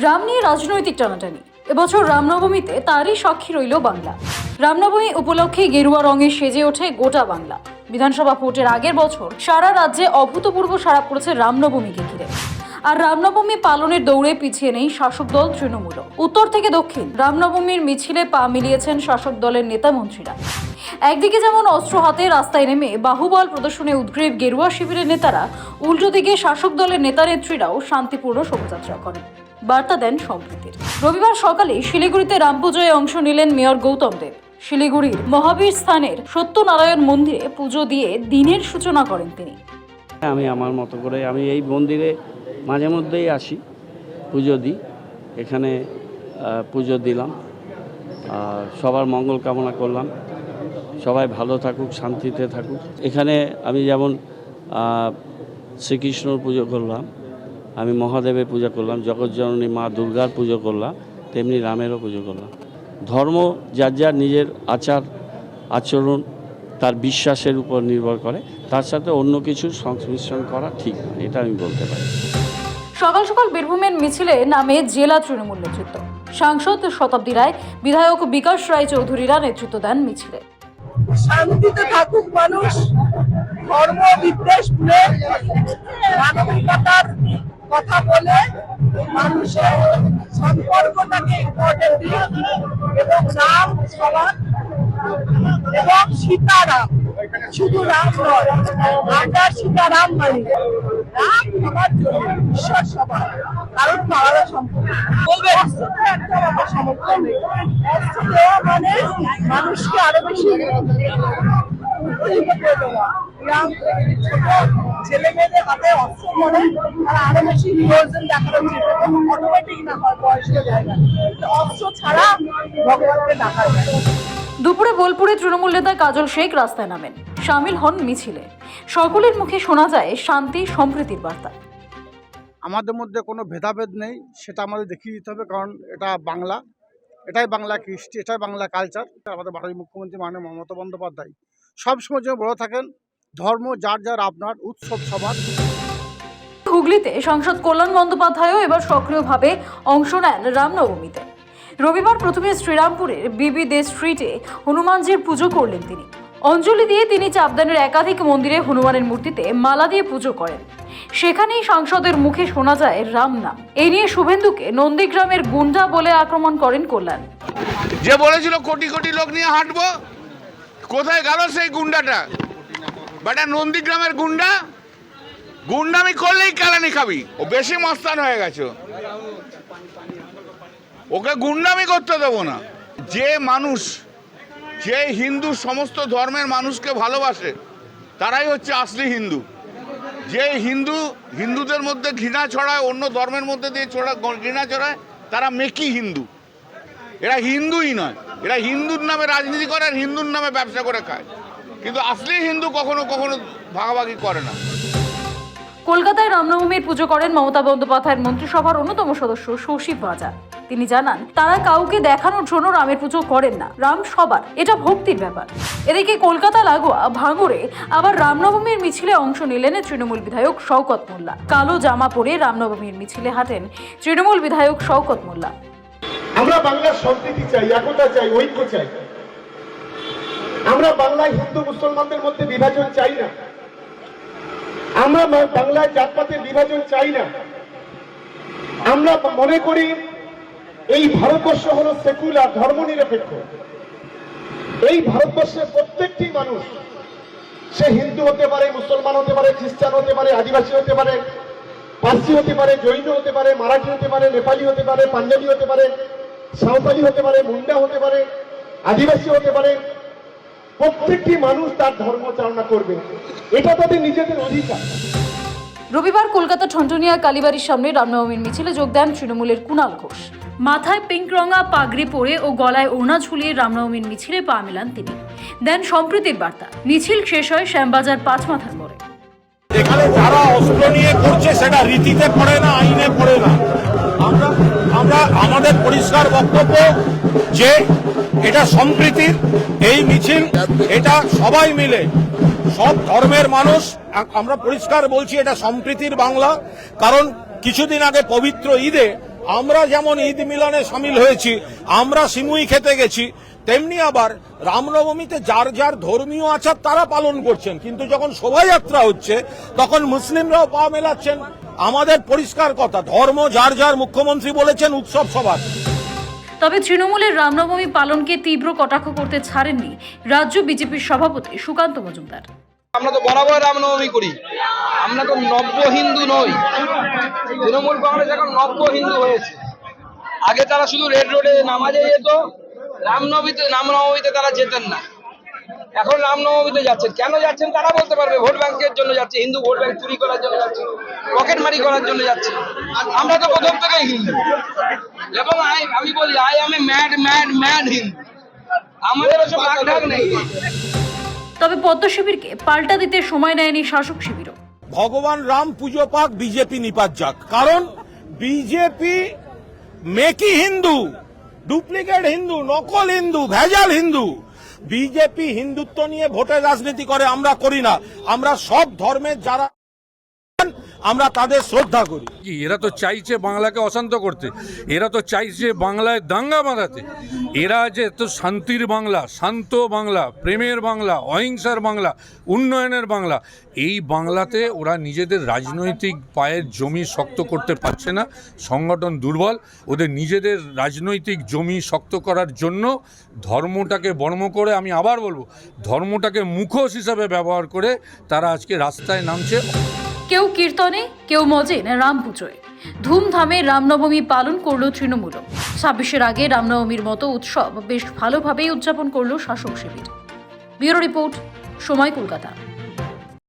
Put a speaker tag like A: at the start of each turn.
A: রাম নিয়ে রাজনৈতিক টানাটানি। এবছর রামনবমীতে তারই সাক্ষী রইল বাংলা। রামনবমী উপলক্ষে গেরুয়া রঙে সেজে ওঠে গোটা বাংলা। বিধানসভা ভোটের আগের বছর সারা রাজ্যে অভূতপূর্ব সাড়া পড়েছে রামনবমীকে ঘিরে। আর রামনবমী পালনের দৌড়ে পিছিয়ে নেই শাসক দল তৃণমূল। উত্তর থেকে দক্ষিণ, রামনবমীর মিছিলে পা মিলিয়েছেন শাসক দলের নেতা মন্ত্রীরা। একদিকে যেমন অস্ত্র হাতে রাস্তায় নেমে বাহুবল প্রদর্শনে উদ্গ্রীব গেরুয়া শিবিরের নেতারা, উল্টো দিকে শাসক দলের নেতা নেত্রীরাও শান্তিপূর্ণ শোভাযাত্রা করেন। বার্তা দেন সম্প্রীতির। রবিবার সকালে শিলিগুড়িতে রামপুজোয় অংশ নিলেন মেয়র গৌতম দেব। শিলিগুড়ির মহাবীর স্থানের সত্যনারায়ণ মন্দিরে পুজো দিয়ে দিনের সূচনা করেন তিনি।
B: আমি আমার মতো করে আমি এই মন্দিরে মাঝে মধ্যেই আসি, পুজো দিই, এখানে পুজো দিলাম সবার মঙ্গল কামনা করলাম, সবাই ভালো থাকুক, শান্তিতে থাকুক। এখানে আমি যেমন শ্রীকৃষ্ণর পুজো করলাম আমি মহাদেবের পূজা করলাম জগৎজননী মা দুর্গার পুজো করলাম তেমনি রামেরও পুজো করলাম। ধর্ম যার যার নিজের আচার আচরণ তার বিশ্বাসের উপর নির্ভর করে তার সাথে অন্য কিছু সংমিশ্রণ করা ঠিক নয় এটা আমি বলতে পারি।
A: সকাল সকাল বীরভূমের মিছিলে নামে জেলা তৃণমূল নেতৃত্ব। সাংসদ শতাব্দী রায় বিধায়ক বিকাশ রায় চৌধুরীরা নেতৃত্ব দেন মিছিলে।
C: শান্তিতে থাকুক মানুষ ধর্ম বিদ্বেষ ভুলে মানবিকতার কথা বলে মানুষের সম্পর্কটাকে ইম্পর্টেন্ট দিই এবং রাম সবার এবং সীতারাম। শুধু রাম নয় আমরা সীতারাম মানি রাম সবার জন্য ঈশ্বর সবার কারণ আলাদা সম্পর্ক। একদম আমার সমর্থন নেই। দেওয়া মানে মানুষকে আরও বেশি ছোট ছেলে মেয়েদের হাতে অস্ত্র আর আরও বেশি চেষ্টা করে অটোমেটিক না হয় বয়স্ক জায়গা অস্ত্র ছাড়া ভগবানকে যায়
A: দুপুরে বোলপুরে তৃণমূল নেতা কাজল শেখ রাস্তায় নামেন। সামিল হন মিছিলে। সকলের মুখে শোনা যায় শান্তি সম্প্রীতির বার্তা।
D: আমাদের মধ্যে কোনো ভেদাভেদ নেই সেটা আমাদের দেখিয়ে দিতে হবে কারণ এটা বাংলা। এটাই বাংলা কৃষ্টি এটাই বাংলা কালচার আমাদের ভারতীয় মুখ্যমন্ত্রী মাননীয় মমতা বন্দ্যোপাধ্যায় সবসময় যেন বলে থাকেন। ধর্ম যার যার আপনার উৎসব সবার
A: হুগলিতে সাংসদ কল্যাণ বন্দ্যোপাধ্যায়ও এবার সক্রিয়ভাবে অংশ নেন রামনবমীতে। রবিবার প্রথমে শ্রীরামপুরের বিবি দে স্ট্রিটে হনুমানজির পুজো করলেন তিনি। অঞ্জলি দিয়ে তিনি চাপদানের একাধিক মন্দিরে হনুমানের মূর্তিতে মালা দিয়ে পুজো করেন। সেখানেই সাংসদের মুখে শোনা যায় রাম নাম। এই নিয়ে শুভেন্দুকে নন্দীগ্রামের গুন্ডা বলে আক্রমণ করেন কল্যাণ।
E: যে বলেছিল কোটি কোটি লোক নিয়ে হাঁটবো কোথায় গেল সেই গুন্ডাটা? বেটা নন্দীগ্রামের গুন্ডা? গুন্ডামি করলেই কালানি খাবি। ও বেশি মস্তান হয়ে গেছে। ওকে গুন্ডামি করতে দেবো না। যে মানুষ, যে হিন্দু সমস্ত ধর্মের মানুষকে ভালোবাসে, তারাই হচ্ছে আসলি হিন্দু। যে হিন্দু, হিন্দুদের মধ্যে ঘৃণা ছড়ায়, অন্য ধর্মের মধ্যে দিয়ে ছড়া ঘৃণা ছড়ায়, তারা মেকি হিন্দু। এরা হিন্দুই নয়। এরা হিন্দুর নামে রাজনীতি করে আর হিন্দুর নামে ব্যবসা করে খায়। কিন্তু আসলি হিন্দু কখনো কখনো ভাগাভাগি করে না।
A: কলকাতায় রামনবমীর পুজো করেন মমতা বন্দ্যোপাধ্যায়ের মন্ত্রিসভার অন্যতম সদস্য শশী বাজার তিনি জানান তারা কাউকে দেখানোর জন্য রামের পুজো করেন না। রাম সবার এটা ভক্তির ব্যাপার। এদিকে কলকাতা লাগোয়া ভাঙড়ে আবার রামনবমীর মিছিলে অংশ নিলেন তৃণমূল বিধায়ক শওকত মোল্লা। কালো জামা পরে রামনবমীর মিছিলে হাঁটেন তৃণমূল বিধায়ক শওকত মোল্লা।
F: আমরা বাংলার সম্প্রীতি চাই একতা চাই ঐক্য চাই। আমরা বাংলায় হিন্দু মুসলমানদের মধ্যে বিভাজন চাই না আমরা বাংলায় জাতপাতের বিভাজন চাই না আমরা মনে করি এই ভারতবর্ষ হলো সেকুলার ধর্ম নিরপেক্ষ এই ভারতবর্ষের প্রত্যেকটি মানুষ সে হিন্দু হতে পারে মুসলমান হতে পারে খ্রিস্টান হতে পারে আদিবাসী হতে পারে পার্সি হতে পারে জৈন হতে পারে মারাঠি হতে পারে নেপালি হতে পারে পাঞ্জাবি হতে পারে সাঁওতালি হতে পারে মুন্ডা হতে পারে আদিবাসী হতে পারে প্রত্যেকটি মানুষ তার ধর্ম চালনা করবে। এটা তাদের নিজেদের অধিকার।
A: রবিবার কলকাতা ঠনটনিয়া কালীবাড়ির সামনে রামনবমীর মিছিলে যোগ দেন তৃণমূলের কুণাল ঘোষ। মাথায় পিঙ্ক রঙা পাগড়ি পরে ও গলায় ওড়না ঝুলিয়ে রামনবমীর মিছিলে পা মেলান তিনি। দেন সম্প্রীতির বার্তা। মিছিল শেষ হয় শ্যামবাজার পাঁচ মাথার মোড়ে।
G: এখানে যারা অস্ত্র নিয়ে করছে সেটা রীতিতে পড়ে না আইনে পড়ে না। আমরা, আমাদের পরিষ্কার বক্তব্য যে এটা সম্প্রীতির, এই মিছিল, এটা সবাই মিলে, সব ধর্মের মানুষ, আমরা পরিষ্কার বলছি এটা সম্প্রীতির বাংলা, কারণ কিছুদিন আগে পবিত্র ঈদে আমরা যেমন ঈদ মিলনে সামিল হয়েছি আমরা সিমুই খেতে গেছি তেমনি আবার রামনবমীতে যার যার ধর্মীয় আচার তারা পালন করছেন। কিন্তু যখন শোভাযাত্রা হচ্ছে তখন মুসলিমরাও পা মেলাচ্ছেন। আমাদের পরিষ্কার কথা ধর্ম যার যার মুখ্যমন্ত্রী বলেছেন উৎসব সবার।
A: তবে তৃণমূলের রামনবমী পালনকে তীব্র কটাক্ষ করতে ছাড়েননি রাজ্য বিজেপির সভাপতি সুকান্ত মজুমদার।
H: আমরা তো বরাবর রামনবমী করি। আমরা তো নব্য হিন্দু নই। তৃণমূল কংগ্রেস এখন নব্য হিন্দু হয়েছে। আগে তারা শুধু রেড রোডে নামাজে যেত, রামনবমীতে রামনবমীতে তারা যেতেন না। এখন রামনবমীতে যাচ্ছেন কেন যাচ্ছেন তারা বলতে পারবে। ভোট ব্যাংকের জন্য যাচ্ছে, হিন্দু ভোট ব্যাংক চুরি করার জন্য যাচ্ছে, পকেট মারি করার জন্য যাচ্ছে। আমরা তো প্রথম থেকেই হিন্দু। এবং আমি বলি, I a mad mad mad Hindu. আমাদের ওসব রাগ নেই।
A: তবে পদ্ম শিবিরকে পাল্টা দিতে সময় নেয়নি শাসক শিবিরও।
G: ভগবান রাম পুজো পাক বিজেপি নিপাত যাক। কারণ বিজেপি মেকি হিন্দু, ডুপ্লিকেট হিন্দু, নকল হিন্দু, ভেজাল হিন্দু। বিজেপি হিন্দুত্ব নিয়ে ভোটের রাজনীতি করে আমরা করি না। আমরা সব ধর্মের যারা আমরা তাদের শ্রদ্ধা করি।
I: এরা তো চাইছে বাংলাকে অশান্ত করতে। এরা তো চাইছে বাংলায় দাঙ্গা বাঁধাতে। এরা যে তো শান্তির বাংলা, শান্ত বাংলা, প্রেমের বাংলা, অহিংসার বাংলা, উন্নয়নের বাংলা, এই বাংলাতে ওরা নিজেদের রাজনৈতিক পায়ের জমি শক্ত করতে পারছে না। সংগঠন দুর্বল, ওদের নিজেদের রাজনৈতিক জমি শক্ত করার জন্য ধর্মটাকে বর্ম করে আমি আবার বলব, ধর্মটাকে মুখোশ হিসাবে ব্যবহার করে তারা আজকে রাস্তায় নামছে।
A: কেউ কীর্তনে, কেউ মজেন রাম পুজোয়। ধুমধামে রামনবমী পালন করল তৃণমূল। ছাব্বিশের আগে রামনবমীর মতো উৎসব বেশ ভালোভাবেই উদযাপন করল শাসক শিবির। ব্যুরো রিপোর্ট, সময় কলকাতা।